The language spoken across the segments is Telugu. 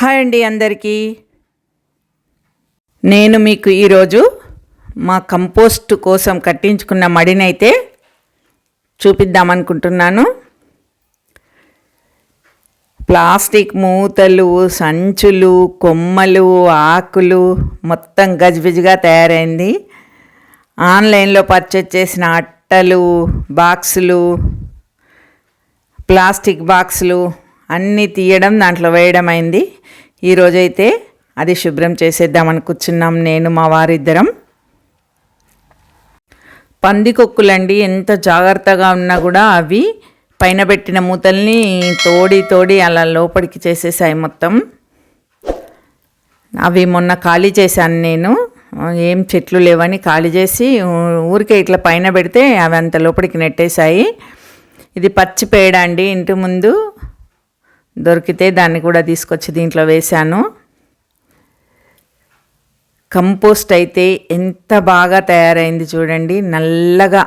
హాయ్ అండి అందరికీ. నేను మీకు ఈరోజు మా కంపోస్ట్ కోసం కట్టించుకున్న మడినైతే చూపిద్దామనుకుంటున్నాను. ప్లాస్టిక్ మూతలు సంచులు కొమ్మలు ఆకులు మొత్తం గజిబిజిగా తయారైంది. ఆన్లైన్లో పర్చేజ్ చేసిన అట్టలు బాక్సులు ప్లాస్టిక్ బాక్సులు అన్నీ తీయడం దాంట్లో వేయడం అయింది. ఈరోజైతే అది శుభ్రం చేసేద్దామని కూర్చున్నాం నేను మా వారిద్దరం. పందికొక్కులండి ఎంత జాగ్రత్తగా ఉన్నా కూడా అవి పైన పెట్టిన మూతల్ని తోడి తోడి అలా లోపలికి చేసేసాయి మొత్తం. అవి మొన్న ఖాళీ చేశాను నేను. ఏం చెట్లు లేవని ఖాళీ చేసి ఊరికే ఇట్లా పైన పెడితే అవి అంత లోపలికి నెట్టేశాయి. ఇది పచ్చి పేడ అండి ఇంటి ముందు. దొరికితే దాన్ని కూడా తీసుకొచ్చి దీంట్లో వేశాను. కంపోస్ట్ అయితే ఎంత బాగా తయారైంది చూడండి. నల్లగా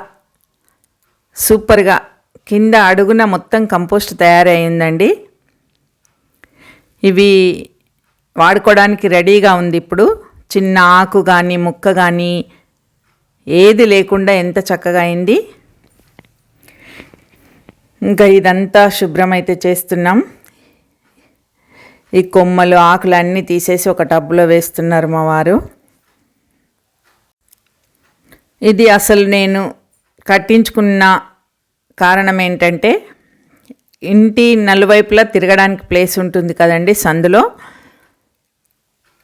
సూపర్గా కింద అడుగున మొత్తం కంపోస్ట్ తయారైందండి. ఇవి వాడుకోవడానికి రెడీగా ఉంది ఇప్పుడు. చిన్న ఆకు కానీ ముక్క కానీ ఏది లేకుండా ఎంత చక్కగా అయింది. ఇంకా ఇదంతా శుభ్రమైతే చేస్తున్నాం. ఈ కొమ్మలు ఆకులు అన్నీ తీసేసి ఒక టబ్లో వేస్తున్నారు మా వారు. ఇది అసలు నేను కట్టించుకున్న కారణం ఏంటంటే ఇంటి నలువైపులా తిరగడానికి ప్లేస్ ఉంటుంది కదండి సందులో.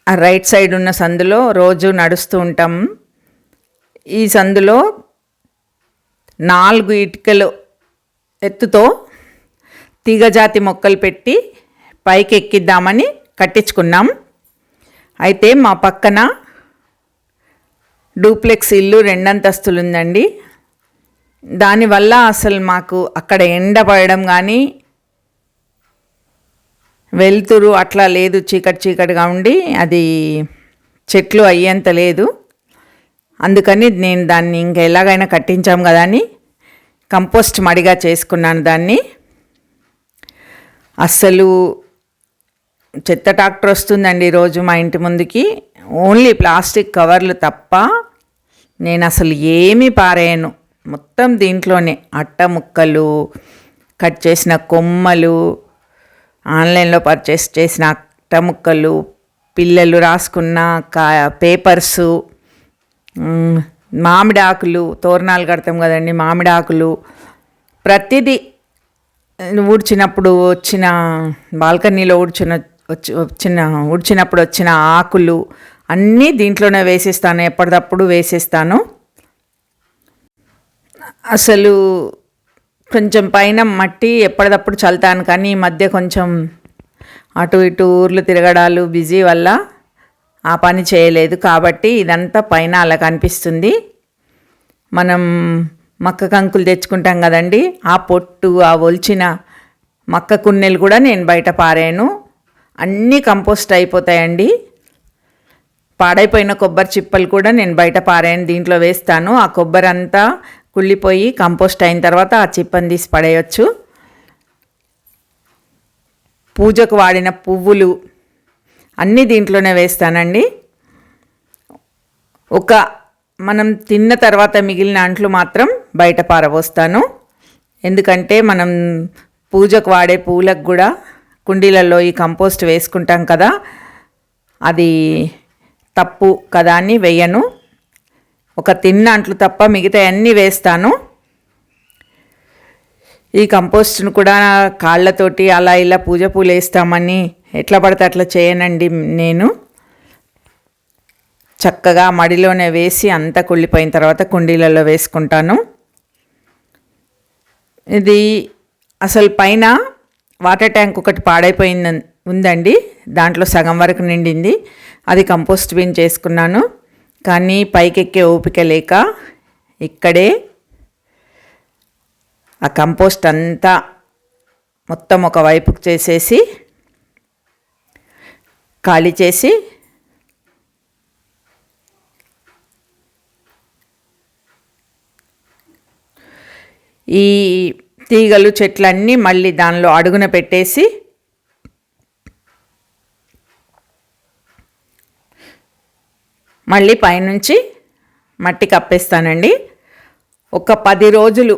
ఆ రైట్ సైడ్ ఉన్న సందులో రోజు నడుస్తూ ఉంటాం. ఈ సందులో నాలుగు ఇటుకలు ఎత్తుతో తీగజాతి మొక్కలు పెట్టి పైకి ఎక్కిద్దామని కట్టించుకున్నాం. అయితే మా పక్కన డూప్లెక్స్ ఇల్లు రెండంతస్తులు ఉందండి దానివల్ల అసలు మాకు అక్కడ ఎండ పడడం కానీ వెలుతురు అట్లా లేదు చీకటి చీకటిగా ఉండి అది చెట్లు అయ్యేంత లేదు. అందుకని నేను దాన్ని ఇంకా ఎలాగైనా కట్టించాం కదా అని కంపోస్ట్ మడిగా చేసుకున్నాను దాన్ని. అస్సలు చెత్త ట్రాక్టర్ వస్తుందండి ఈరోజు మా ఇంటి ముందుకి. ఓన్లీ ప్లాస్టిక్ కవర్లు తప్ప నేను అసలు ఏమీ పారేయను. మొత్తం దీంట్లోనే అట్ట ముక్కలు కట్ చేసిన కొమ్మలు ఆన్లైన్లో పర్చేస్ చేసిన అట్ట ముక్కలు పిల్లలు రాసుకున్న కా పేపర్సు మామిడి ఆకులు తోరణాలు కడతాం కదండి మామిడి ఆకులు ప్రతిదీ ఊడ్చినప్పుడు వచ్చిన బాల్కనీలో ఊడ్చిన వచ్చి వచ్చిన ఉడిచినప్పుడు వచ్చిన ఆకులు అన్నీ దీంట్లోనే వేసేస్తాను ఎప్పటికప్పుడు వేసేస్తాను. అసలు కొంచెం పైన మట్టి ఎప్పటికప్పుడు చల్తాను కానీ ఈ మధ్య కొంచెం అటు ఇటు ఊర్లు తిరగడాలు బిజీ వల్ల ఆ పని చేయలేదు. కాబట్టి ఇదంతా పైన అలా కనిపిస్తుంది. మనం మక్క కంకులు తెచ్చుకుంటాం కదండి ఆ పొట్టు ఆ ఒలిచిన మక్క కున్నెలు కూడా నేను బయట పారాను. అన్నీ కంపోస్ట్ అయిపోతాయండి. పాడైపోయిన కొబ్బరి చిప్పలు కూడా నేను బయట పారాయను దీంట్లో వేస్తాను. ఆ కొబ్బరి అంతా కుళ్ళిపోయి కంపోస్ట్ అయిన తర్వాత ఆ చిప్పని తీసి పడేయచ్చు. పూజకు వాడిన పువ్వులు అన్నీ దీంట్లోనే వేస్తానండి. ఒక మనం తిన్న తర్వాత మిగిలిన అంట్లు మాత్రం బయట పారబోస్తాను. ఎందుకంటే మనం పూజకు వాడే పూలకు కూడా కుండీలలో ఈ కంపోస్ట్ వేసుకుంటాం కదా అది తప్పు కదా అని వెయ్యను ఒక తిన్నంట్లు తప్ప మిగతా అన్నీ వేస్తాను. ఈ కంపోస్ట్ను కూడా కాళ్ళతోటి అలా ఇలా పూజ పూలు వేస్తామని ఎట్లా పడితే అట్లా చేయనండి నేను. చక్కగా మడిలోనే వేసి అంతా కుళ్ళిపోయిన తర్వాత కుండీలలో వేసుకుంటాను. ఇది అసలు పైన వాటర్ ట్యాంక్ ఒకటి పాడైపోయింది ఉందండి. దాంట్లో సగం వరకు నిండింది. అది కంపోస్ట్ బిన్ చేసుకున్నాను. కానీ పైకెక్కే ఓపిక లేక ఇక్కడే ఆ కంపోస్ట్ అంతా మొత్తం ఒక వైపుకు చేసేసి ఖాళీ చేసి ఈ తీగలు చెట్లన్నీ మళ్ళీ దానిలో అడుగున పెట్టేసి మళ్ళీ పైనుంచి మట్టి కప్పేస్తానండి. ఒక పది రోజులు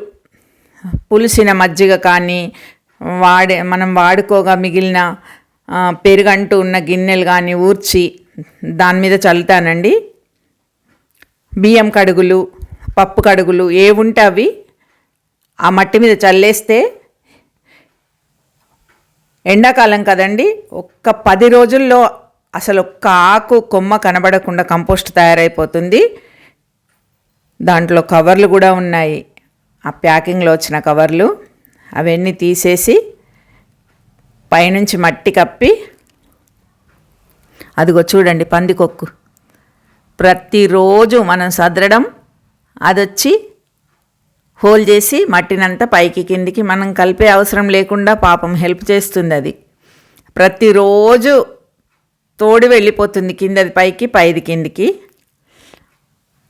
పులిసిన మజ్జిగ కానీ వాడే మనం వాడుకోగా మిగిలిన పెరుగంటూ ఉన్న గిన్నెలు కానీ ఊర్చి దాని మీద చల్లుతానండి. బియ్యం కడుగులు పప్పు కడుగులు ఏవుంటే అవి ఆ మట్టి మీద చల్లేస్తే ఎండాకాలం కదండి ఒక్క పది రోజుల్లో అసలు ఒక్క ఆకు కొమ్మ కనబడకుండా కంపోస్ట్ తయారైపోతుంది. దాంట్లో కవర్లు కూడా ఉన్నాయి. ఆ ప్యాకింగ్లో వచ్చిన కవర్లు అవన్నీ తీసేసి పైనుంచి మట్టి కప్పి అదిగో చూడండి పందికొక్కు. ప్రతిరోజు మనం సదరడం అదొచ్చి హోల్ చేసి మట్టినంతా పైకి కిందికి మనం కలిపే అవసరం లేకుండా పాపం హెల్ప్ చేస్తుంది అది. ప్రతిరోజు తోడు వెళ్ళిపోతుంది కిందది పైకి పైది కిందికి.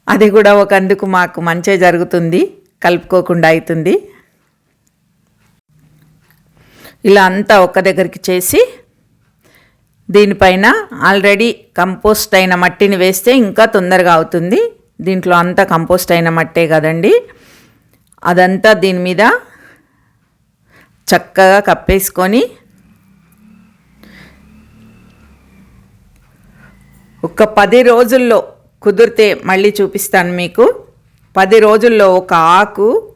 అది కూడా ఒక అందుకు మాకు మంచి జరుగుతుంది కలుపుకోకుండా అవుతుంది ఇలా అంతా ఒక్క దగ్గరికి చేసి దీనిపైన ఆల్రెడీ కంపోస్ట్ అయిన మట్టిని వేస్తే ఇంకా తొందరగా అవుతుంది. దీంట్లో అంతా కంపోస్ట్ అయిన మట్టే కదండి. అదంతా దీని మీద చక్కగా కప్పేసుకొని ఒక పది రోజుల్లో కుదిరితే మళ్ళీ చూపిస్తాను మీకు. పది రోజుల్లో ఒక ఆకు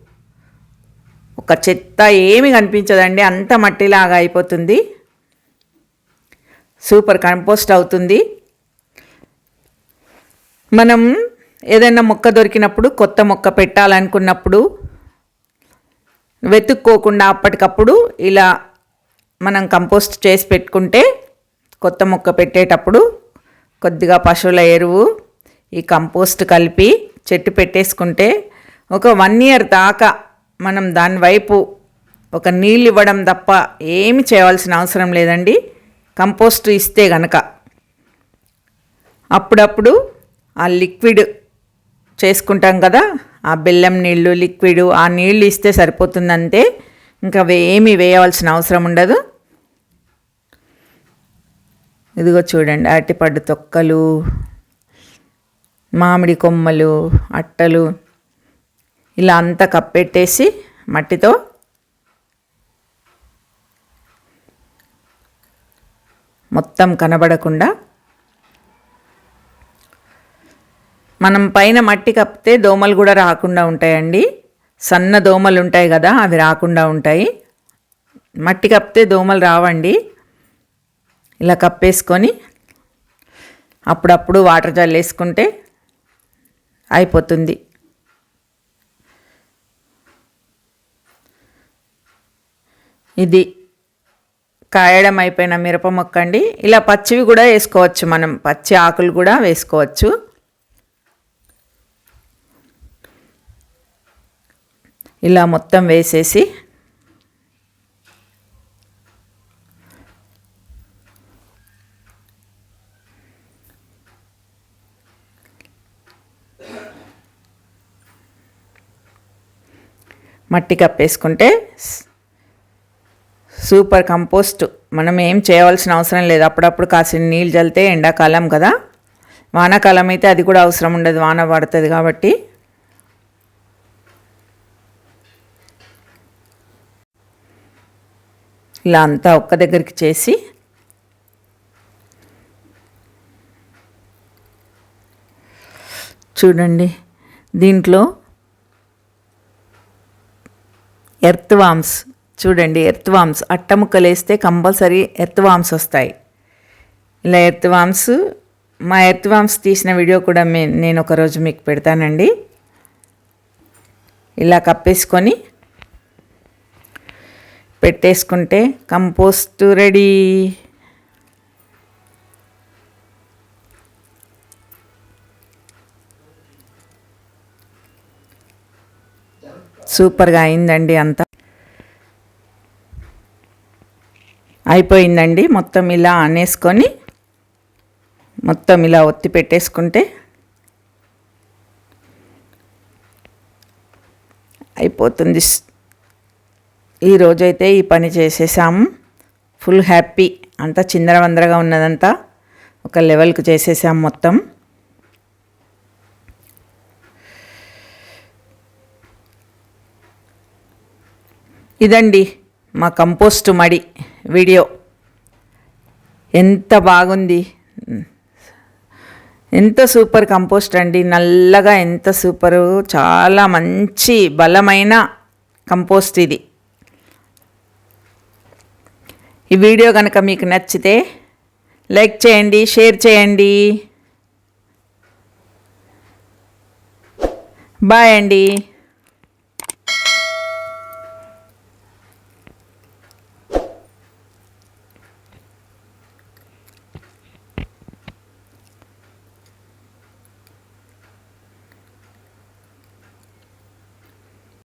ఒక చెత్త ఏమి కనిపించదండి. అంత మట్టిలాగా అయిపోతుంది. సూపర్ కంపోస్ట్ అవుతుంది. మనం ఏదైనా మొక్క దొరికినప్పుడు కొత్త మొక్క పెట్టాలనుకున్నప్పుడు వెతుక్కోకుండా అప్పటికప్పుడు ఇలా మనం కంపోస్ట్ చేసి పెట్టుకుంటే కొత్త మొక్క పెట్టేటప్పుడు కొద్దిగా పశువుల ఎరువు ఈ కంపోస్ట్ కలిపి చెట్టు పెట్టేసుకుంటే ఒక వన్ ఇయర్ దాకా మనం దాని వైపు ఒక నీళ్ళు ఇవ్వడం తప్ప ఏమి చేయవలసిన అవసరం లేదండి. కంపోస్ట్ ఇస్తే గనక. అప్పుడప్పుడు ఆ లిక్విడ్ చేసుకుంటాం కదా. ఆ బెల్లం నీళ్ళు లిక్విడ్ ఆ నీళ్ళు ఇస్తే సరిపోతుందంతే ఇంకా ఏమీ వేయవలసిన అవసరం ఉండదు. ఇదిగో చూడండి అరటిపండు తొక్కలు మామిడి కొమ్మలు అట్టలు ఇలా అంతా కప్పెట్టేసి మట్టితో మొత్తం కనబడకుండా మనం పైన మట్టి కప్పితే దోమలు కూడా రాకుండా ఉంటాయండి. సన్న దోమలు ఉంటాయి కదా అవి రాకుండా ఉంటాయి. మట్టి కప్పితే దోమలు రావండి. ఇలా కప్పేసుకొని అప్పుడప్పుడు వాటర్ జల్లేసుకుంటే అయిపోతుంది. ఇది కాయడం అయిపోయిన మిరప మొక్క అండి ఇలా పచ్చివి కూడా వేసుకోవచ్చు మనం. పచ్చి ఆకులు కూడా వేసుకోవచ్చు. ఇలా మొత్తం వేసేసి మట్టి కప్పేసుకుంటే సూపర్ కంపోస్ట్. మనం ఏం చేయవలసిన అవసరం లేదు. అప్పుడప్పుడు కాసిన నీళ్ళు చల్లితే ఎండాకాలం కదా. వానాకాలం అయితే అది కూడా అవసరం ఉండదు. వాన పడుతుంది కాబట్టి ఇలా అంతా ఒక్క దగ్గరికి చేసి చూడండి దీంట్లో ఎర్త్ వామ్స్ చూడండి ఎర్త్ వామ్స్ అట్టముక్కలు వేస్తే కంపల్సరీ ఎర్త్ వామ్స్ వస్తాయి. ఇలా ఎర్త్ వామ్స్ మా ఎర్త్ వామ్స్ తీసిన వీడియో కూడా మే నేను ఒకరోజు మీకు పెడతానండి. ఇలా కప్పేసుకొని పెట్టేసుకుంటే కంపోస్ట్ రెడీ. సూపర్గా అయిందండి అంతా. అయిపోయిందండి. మొత్తం ఇలా అనేసుకొని మొత్తం ఇలా ఒత్తి పెట్టేసుకుంటే అయిపోతుంది. ఈరోజైతే ఈ పని చేసేసాము ఫుల్ హ్యాపీ అంతా చిందరవందరగా ఉన్నదంతా ఒక లెవెల్కి చేసేసాం మొత్తం. ఇదండి మా కంపోస్ట్ మడి వీడియో. ఎంత బాగుంది. ఎంత సూపర్ కంపోస్ట్ అండి. నల్లగా ఎంత సూపరు. చాలా మంచి బలమైన కంపోస్ట్ ఇది. ఈ వీడియో కనుక మీకు నచ్చితే లైక్ చేయండి షేర్ చేయండి. బాయ్ అండి.